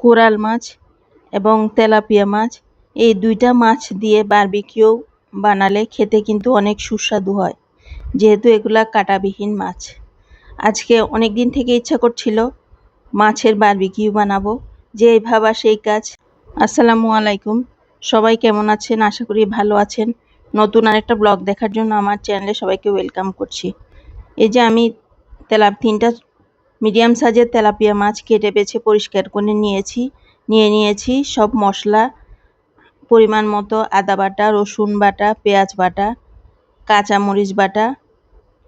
Coral মাছ এবং tilapia মাছ। এই দুইটা মাছ দিয়ে বারবিকিউ বানালে খেতে কিন্তু অনেক সুস্বাদু হয়, যেহেতু এগুলা কাটাবিহীন মাছ। আজকে অনেক দিন থেকে ইচ্ছা করছিল মাছের বারবিকিউ বানাবো, যে ভাবা সেই কাজ। আসসালামু আলাইকুম, সবাই কেমন আছেন? আশা করি ভালো আছেন। নতুন আরেকটা ব্লগ দেখার জন্য আমার চ্যানেলে সবাইকে ওয়েলকাম করছি। এই যে আমি তেলাপ তিনটা মিডিয়াম সাইজের তেলাপিয়া মাছ কেটে বেছে পরিষ্কার করে নিয়েছি। নিয়ে নিয়েছি সব মশলা, পরিমাণ মতো আদা বাটা, রসুন বাটা, পেঁয়াজ বাটা, কাঁচামরিচ বাটা,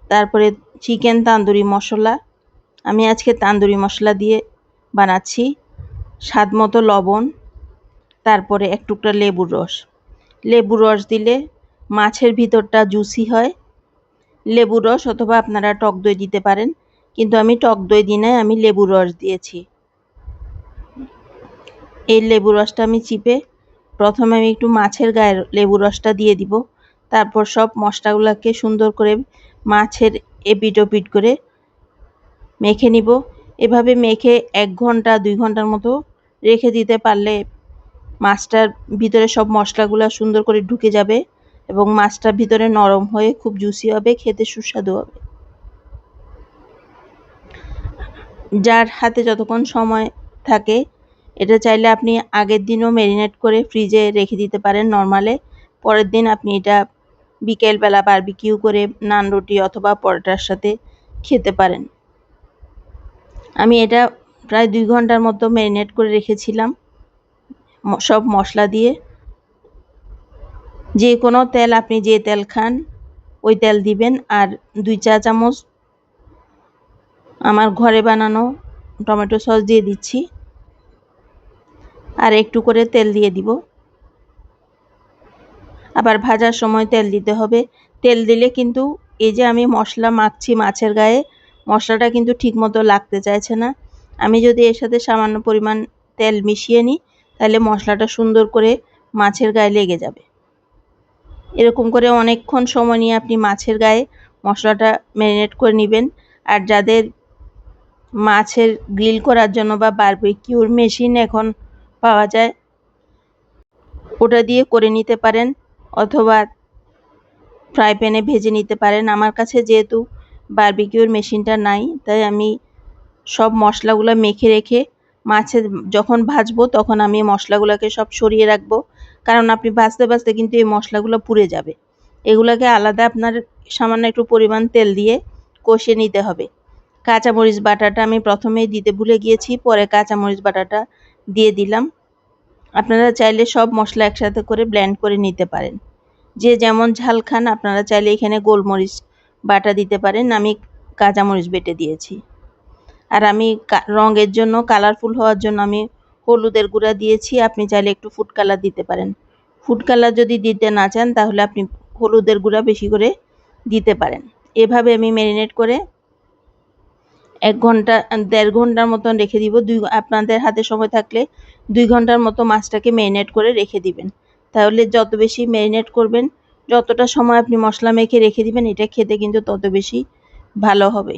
তারপরে চিকেন তান্দুরি মশলা। আমি আজকে তান্দুরি মশলা দিয়ে বানাচ্ছি। স্বাদ মতো লবণ, তারপরে এক টুকরা লেবুর রস। লেবুর রস দিলে মাছের ভিতরটা জুসি হয়। লেবুর রস অথবা আপনারা টক দই দিতে পারেন। কিন্তু আমি টক দই দিই নাই, আমি লেবুর রস দিয়েছি। এই লেবুর রসটা আমি চিপে প্রথমে আমি একটু মাছের গায়ের লেবুর রসটা দিয়ে দিব। তারপর সব মশলাগুলোকে সুন্দর করে মাছের এপিট ওপিট করে মেখে নিব। এভাবে মেখে এক ঘণ্টা, দুই ঘণ্টার মতো রেখে দিতে পারলে মাছটার ভিতরে সব মশলাগুলো সুন্দর করে ঢুকে যাবে এবং মাছটা ভিতরে নরম হয়ে খুব জুসি হবে, খেতে সুস্বাদু হবে। যার হাতে যতক্ষণ সময় থাকে, এটা চাইলে আপনি আগের দিনও ম্যারিনেট করে ফ্রিজে রেখে দিতে পারেন নর্মালে পরের দিন আপনি এটা বিকেলবেলা বারবিকিউ করে নান রুটি অথবা পরোটার সাথে খেতে পারেন। আমি এটা প্রায় দুই ঘণ্টার মতো ম্যারিনেট করে রেখেছিলাম সব মশলা দিয়ে। যে কোনো তেল আপনি যে তেল খান, ওই তেল দিবেন আর দুই চা চামচ আমার ঘরে বানানো টমেটো সস দিয়ে দিচ্ছি। আর একটু করে তেল দিয়ে দিব। আবার ভাজার সময় তেল দিতে হবে। তেল দিলে কিন্তু এই যে আমি মশলা মাখছি মাছের গায়ে, মশলাটা কিন্তু ঠিকমতো লাগতে চাইছে না। আমি যদি এর সাথে সামান্য পরিমাণ তেল মিশিয়ে নিই, তাহলে মশলাটা সুন্দর করে মাছের গায়ে লেগে যাবে। এরকম করে অনেকক্ষণ সময় নিয়ে আপনি মাছের গায়ে মশলাটা ম্যারিনেট করে নেবেন। আর যাদের মাছের গ্রিল করার জন্য বা বারবিকিউর মেশিন এখন পাওয়া যায়। ওটা দিয়ে করে নিতে পারেন অথবা ফ্রাই প্যানে ভেজে নিতে পারেন। আমার কাছে যেহেতু বারবিকিউর মেশিনটা নাই, তাই আমি সব মশলাগুলো মেখে রেখে মাছের যখন ভাজবো তখন আমি মশলাগুলোকে সব সরিয়ে রাখব। কারণ আপনি ভাজতে ভাজতে কিন্তু এই মশলাগুলো পুড়ে যাবে। এগুলোকে আলাদা আপনার সামান্য একটু পরিমাণ তেল দিয়ে কষিয়ে নিতে হবে। কাঁচামরিচ বাটাটা আমি প্রথমেই দিতে ভুলে গিয়েছি, পরে কাঁচামরিচ বাটাটা দিয়ে দিলাম। আপনারা চাইলে সব মশলা একসাথে করে ব্ল্যান্ড করে নিতে পারেন। যে যেমন ঝাল খান, আপনারা চাইলে এখানে গোলমরিচ বাটা দিতে পারেন, আমি কাঁচামরিচ বেটে দিয়েছি। আর আমি রঙের জন্য কালারফুল হওয়ার জন্য আমি হলুদের গুঁড়া দিয়েছি, আপনি চাইলে একটু ফুড কালার দিতে পারেন। ফুড কালার যদি দিতে না চান, তাহলে আপনি হলুদের গুঁড়া বেশি করে দিতে পারেন। এভাবে আমি ম্যারিনেট করে এক ঘণ্টা, দেড় ঘণ্টার মতন রেখে দিব। দুই আপনাদের হাতে সময় থাকলে দুই ঘণ্টার মতো মাছটাকে ম্যারিনেট করে রেখে দিবেন। তাহলে যত বেশি ম্যারিনেট করবেন, যতটা সময় আপনি মশলা মেখে রেখে দিবেন, এটা খেতে কিন্তু তত বেশি ভালো হবে।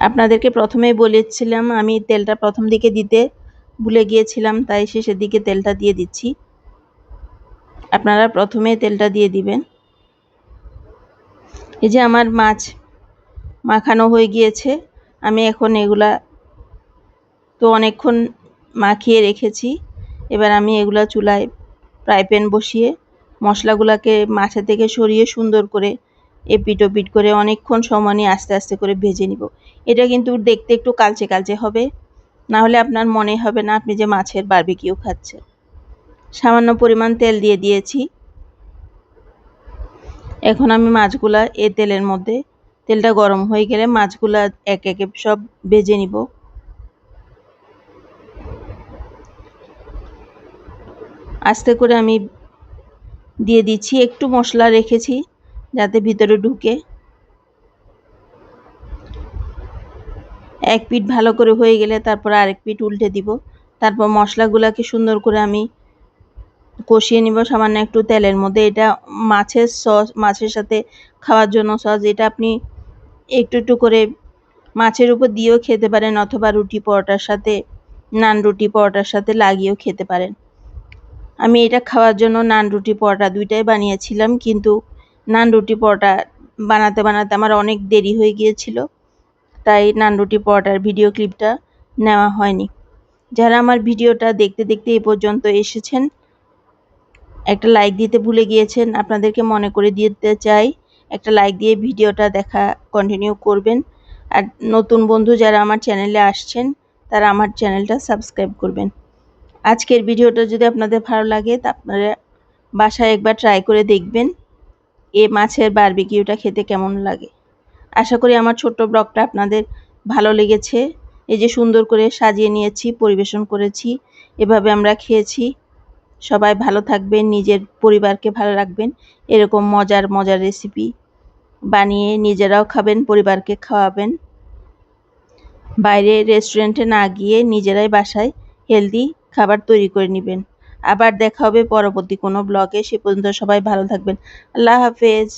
আপনাদেরকে প্রথমেই বলেছিলাম, আমি তেলটা প্রথম দিকে দিতে ভুলে গিয়েছিলাম, তাই শেষের দিকে তেলটা দিয়ে দিচ্ছি। আপনারা প্রথমে তেলটা দিয়ে দিবেন। এই যে আমার মাছ মাখানো হয়ে গিয়েছে, আমি এখন এগুলা তো অনেকক্ষণ মাখিয়ে রেখেছি। এবার আমি এগুলা চুলায় ফ্রাই প্যান বসিয়ে মশলাগুলোকে মাছের থেকে সরিয়ে সুন্দর করে এপিট ওপিট করে অনেকক্ষণ সময় নিয়ে আস্তে আস্তে করে ভেজে নিব। এটা কিন্তু দেখতে একটু কালচে কালচে হবে, না হলে আপনার মনে হবে না আপনি যে মাছের বারবিকিউ খাচ্ছেন। সামান্য পরিমাণ তেল দিয়ে দিয়েছি। এখন আমি মাছগুলা এ তেলের মধ্যে, তেলটা গরম হয়ে গেলে মাছগুলা এক একে সব ভেজে নিব। আস্তে করে আমি দিয়ে দিচ্ছি, একটু মশলা রেখেছি যাতে ভিতরে ঢুকে। এক পিঠ ভালো করে হয়ে গেলে তারপর আরেক পিঠ উল্টে দিব। তারপর মশলাগুলোকে সুন্দর করে আমি কষিয়ে নিব সামান্য একটু তেলের মধ্যে। এটা মাছের সস মাছের সাথে খাওয়ার জন্য সস এটা আপনি একটু একটু করে মাছের উপর দিয়েও খেতে পারেন অথবা রুটি পরোটার সাথে, নান রুটি পরোটার সাথে লাগিয়েও খেতে পারেন। আমি এটা খাওয়ার জন্য নান রুটি পরোটা দুইটাই বানিয়েছিলাম, কিন্তু নান রুটি পরোটা বানাতে বানাতে আমার অনেক দেরি হয়ে গিয়েছিল, তাই নান রুটি পরোটার ভিডিও ক্লিপটা নেওয়া হয়নি। যারা আমার ভিডিওটা দেখতে দেখতে এ পর্যন্ত এসেছেন একটা লাইক দিতে ভুলে গিয়েছেন, আপনাদেরকে মনে করে দিতে চাই, একটা লাইক দিয়ে ভিডিওটা দেখা কন্টিনিউ করবেন। আর নতুন বন্ধু যারা আমার চ্যানেলে আসছেন, তারা আমার চ্যানেলটা সাবস্ক্রাইব করবেন। আজকের ভিডিওটা যদি আপনাদের ভালো লাগে, তা আপনারা বাসায় একবার ট্রাই করে দেখবেন, এ মাছের বারবিকিউটা খেতে কেমন লাগে। আশা করি আমার ছোট্ট ব্লগটা আপনাদের ভালো লেগেছে। এই যে সুন্দর করে সাজিয়ে নিয়েছি, পরিবেশন করেছি, এভাবে আমরা খেয়েছি। সবাই ভালো থাকবেন, নিজের পরিবারকে ভালো রাখবেন। এরকম মজার মজার রেসিপি বানিয়ে নিজেরাও খাবেন, পরিবারকে খাওয়াবেন। বাইরে রেস্টুরেন্টে না গিয়ে নিজেরাই বাসায় হেলদি খাবার তৈরি করে নেবেন। আবার দেখা হবে পরবর্তী কোনো ব্লগে সে পর্যন্ত সবাই ভালো থাকবেন। আল্লাহ হাফেজ।